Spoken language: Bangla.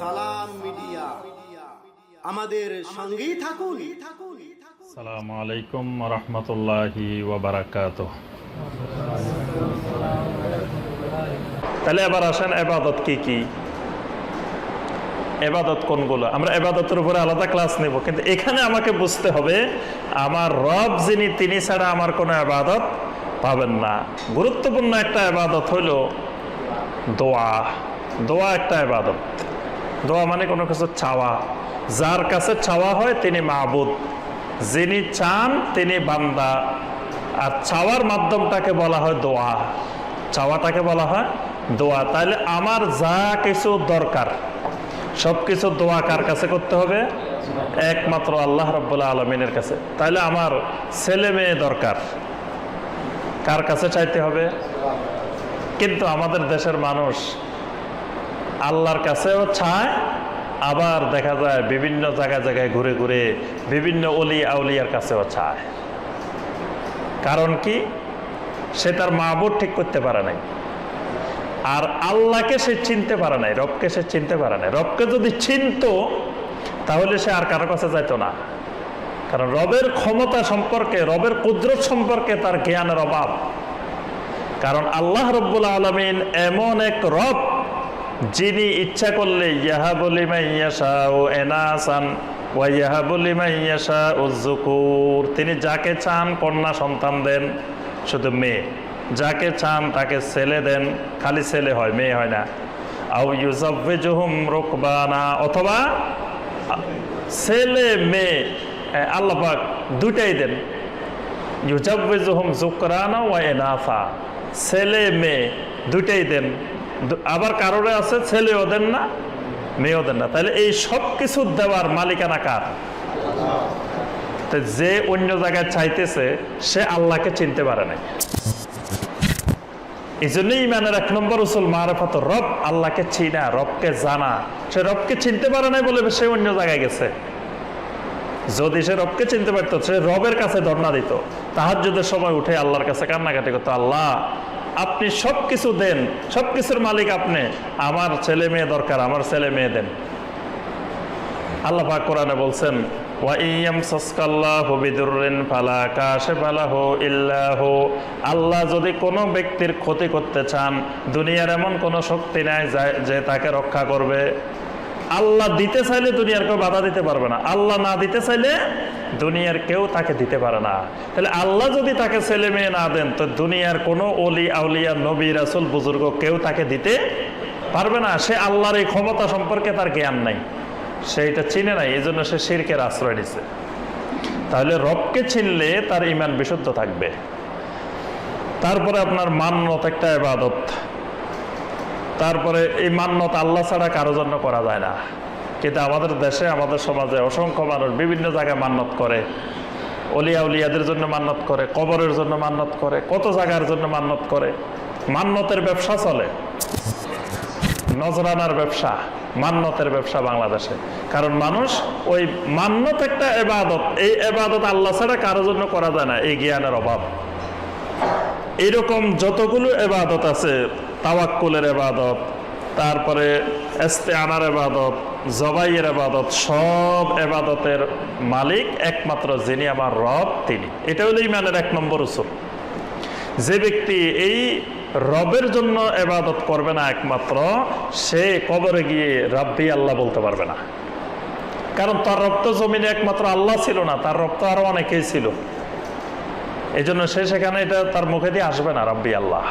সালাম মিডিয়া। আমাদের সঙ্গেই থাকুন। আলাইকুম রহমতুল্লাহি তাহলে এবার আসেন, এবাদত কি কি? এবাদত কোনগুলো? আমরা এবাদতের উপরে আলাদা ক্লাস নেব, কিন্তু এখানে আমাকে বুঝতে হবে, আমার রব যিনি, তিনি ছাড়া আমার কোনো এবাদত পাবেন না। গুরুত্বপূর্ণ একটা এবাদত হইল দোয়া। দোয়া একটা এবাদত। দোয়া মানে কোনো কিছু চাওয়া। যার কাছে চাওয়া হয় তিনি মাহবুদ যিনি চান তিনি বান্দা। আর চাওয়ার মাধ্যমটাকে বলা হয় দোয়া। চাওয়াটাকে বলা হয় দোয়া। তাহলে আমার যা কিছু দরকার সব কিছু দোয়া কার কাছে করতে হবে? একমাত্র আল্লাহ রব্বুল্লাহ আলমিনের কাছে। তাহলে আমার ছেলে মেয়ে দরকার, কার কাছে চাইতে হবে? কিন্তু আমাদের দেশের মানুষ আল্লাহর কাছেও চায়, আবার দেখা যায় বিভিন্ন জায়গায় জায়গায় ঘুরে ঘুরে বিভিন্ন অলি আউলিয়ার কাছেও চায়। কারণ কি? সে তার মাহবুব ঠিক করতে পারে নাই। আর আল্লাহকে সে চিনতে পারে নাই, রবকে সে চিনতে পারে নাই। রবকে যদি চিনত, তাহলে সে আর কারও কাছে যাইতো না। কারণ রবের ক্ষমতা সম্পর্কে, রবের কুদরত সম্পর্কে তার জ্ঞানের অভাব। কারণ আল্লাহ রব্বুল আলমিন এমন এক রব যিনি ইচ্ছা করলে ইয়াহা ইয়াহাবলি মাইয়াশা ও এনাসান ওয়া ইয়াহাবলি মাইয়াশা ও জুকুর তিনি যাকে চান কন্যা সন্তান দেন শুধু মেয়ে। যাকে চান তাকে ছেলে দেন খালি ছেলে হয় মেয়ে হয় না। আউ ইউজাব্বিজুহুম রুকবানা অথবা ছেলে মেয়ে এ, আল্লাহ পাক দুটাই দেন। ইউজাব্বিজুহুম জুকরানা ওয়া এনাফা ছেলে মেয়ে দুটাই দেন। আবার কারোরে আছে, ছেলেও দেন না, মেয়েও দেন না। তাহলে এই সব কিছু দেওয়ার মালিকানা কার? যে অন্য জায়গায় চাইতেছে, সে আল্লাহকে চিনতে পারে নাই। এই জন্যই ইমানের এক নম্বর উসুল, মারেফাত রব আল্লাহকে চিনা, রবকে জানা। সে রবকে চিনতে পারে নাই বলে সে অন্য জায়গায় গেছে। যদি সে রবকে চিনতে পারতো, সে রবের কাছে ধর্ণা দিত। তাহাজ্জুদের সময় উঠে আল্লাহর কাছে কান্নাকাটি করতো, আল্লাহ আপনি সব কিছু দেন সব কিছুর মালিক আপনি। আমার ছেলে মেয়ে দরকার, আমার ছেলে মেয়ে দেন। আল্লাহ কোরআনে বলছেন আল্লাহ যদি কোনো ব্যক্তির ক্ষতি করতে চান, দুনিয়ার এমন কোনো শক্তি নাই যে তাকে রক্ষা করবে। আল্লাহ দিতে চাইলে দুনিয়ার কেউ বাধা দিতে পারবে না। আল্লাহ না দিতে চাইলে দুনিয়ার কেউ তাকে দিতে পারে না। তাহলে আল্লাহ যদি তাকে ছেলে মেয়ে না দেন, তো দুনিয়ার কোনো অলি আউলিয়া, নবী, রাসুল, বুজুর্গ কেউ তাকে দিতে পারবে না। সে আল্লাহর এই ক্ষমতা সম্পর্কে তার জ্ঞান নাই। সে এটা চিনে নাই এই জন্য সে শিরকের আশ্রয় নিছে। তাহলে রবকে চিনলে তার ইমান বিশুদ্ধ থাকবে। তারপরে আপনার মান্যত একটা এবাদত তারপরে এই মান্যত আল্লাহ ছাড়া কারও জন্য করা যায় না। কিন্তু আমাদের দেশে, আমাদের সমাজে অসংখ্য মানুষ বিভিন্ন জায়গায় মান্যত করে। অলিয়া উলিয়াদের জন্য মান্যত করে, কবরের জন্য মান্যত করে, কত জায়গার জন্য মান্যত করে। মান্যতের ব্যবসা চলে। নজরানার ব্যবসা, মান্যতের ব্যবসা বাংলাদেশে। কারণ মানুষ ওই মান্যত একটা এবাদত, এই এবাদত আল্লাহ ছাড়া কারও জন্য করা যায় না, এই জ্ঞানের অভাব। এরকম যতগুলো এবাদত আছে, তাওয়াক্কুলের এবাদত, তারপরে এস্তে আনার এবাদত, জবাইয়ের এবাদত, সব এবাদতের মালিক একমাত্র যিনি আমার রব তিনি। এটা হলো ইমানের এক নম্বর উসুল। যে ব্যক্তি এই রবের জন্য এবাদত করবে না একমাত্র, সে কবরে গিয়ে রাব্বি আল্লাহ বলতে পারবে না। কারণ তার রক্ত জমিনে একমাত্র আল্লাহ ছিল না, তার রক্ত তো আরও অনেকেই ছিল। এই জন্য সে সেখানে এটা তার মুখে দিয়ে আসবে না রাব্বি আল্লাহ।